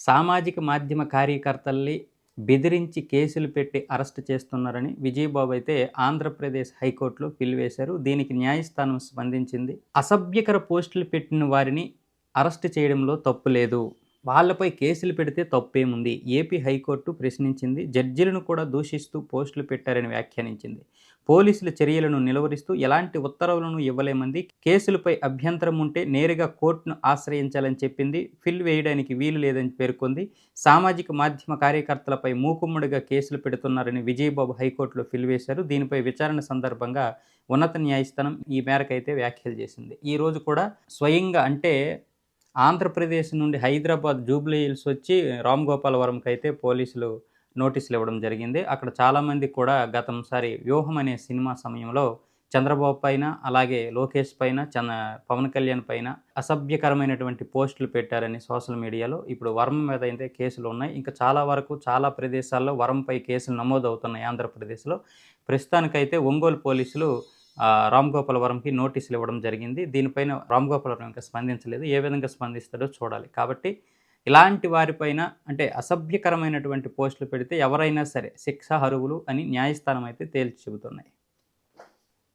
సామాజిక మాధ్యమ కార్యకర్తల్ని బెదిరించి కేసులు పెట్టి అరెస్ట్ చేస్తున్నారని విజయబాబు అయితే ఆంధ్రప్రదేశ్ హైకోర్టులో పిలివేశారు దీనికి న్యాయస్థానం స్పందించింది. అసభ్యకర పోస్టులు పెట్టిన వారిని అరెస్ట్ చేయడంలో తప్పు లేదు. వాళ్ళపై కేసులు పెడితే తప్పేముంది? ఏపీ హైకోర్టు ప్రశ్నించింది జడ్జిలను కూడా దూషిస్తూ పోస్టులు పెట్టారని వ్యాఖ్యానించింది. పోలీసుల చర్యలను నిలువరిస్తూ ఎలాంటి ఉత్తర్వులను ఇవ్వలేమంది. కేసులపై అభ్యంతరం ఉంటే నేరుగా కోర్టును ఆశ్రయించాలని చెప్పింది. ఫిల్ వేయడానికి వీలు లేదని పేర్కొంది. సామాజిక మాధ్యమ కార్యకర్తలపై మూకుమ్మడిగా కేసులు పెడుతున్నారని విజయబాబు హైకోర్టులో ఫిల్ వేశారు. దీనిపై విచారణ సందర్భంగా ఉన్నత న్యాయస్థానం ఈ మేరకైతే వ్యాఖ్యలు చేసింది. ఈరోజు కూడా స్వయంగా అంటే ఆంధ్రప్రదేశ్ నుండి హైదరాబాద్ జూబ్లీ హిల్స్ వచ్చి రామ్ గోపాలవరంకి అయితే పోలీసులు నోటీసులు ఇవ్వడం జరిగింది. అక్కడ చాలామంది కూడా గతంసారి వ్యూహం అనే సినిమా సమయంలో చంద్రబాబు పైన అలాగే లోకేష్ పైన చంద్ర పవన్ కళ్యాణ్ పైన అసభ్యకరమైనటువంటి పోస్టులు పెట్టారని సోషల్ మీడియాలో. ఇప్పుడు వరం మీద అయితే కేసులు ఉన్నాయి. ఇంకా చాలా వరకు చాలా ప్రదేశాల్లో వరంపై కేసులు నమోదవుతున్నాయి ఆంధ్రప్రదేశ్లో. ప్రస్తుతానికైతే ఒంగోలు పోలీసులు రామ్ గోపాలవరంకి నోటీసులు ఇవ్వడం జరిగింది. దీనిపైన రామ్ గోపాలవరం ఇంకా స్పందించలేదు. ఏ విధంగా స్పందిస్తాడో చూడాలి. కాబట్టి ఇలాంటి వారిపైన అంటే అసభ్యకరమైనటువంటి పోస్టులు పెడితే ఎవరైనా సరే శిక్ష హరువులు అని న్యాయస్థానం అయితే తేల్చి చెబుతున్నాయి.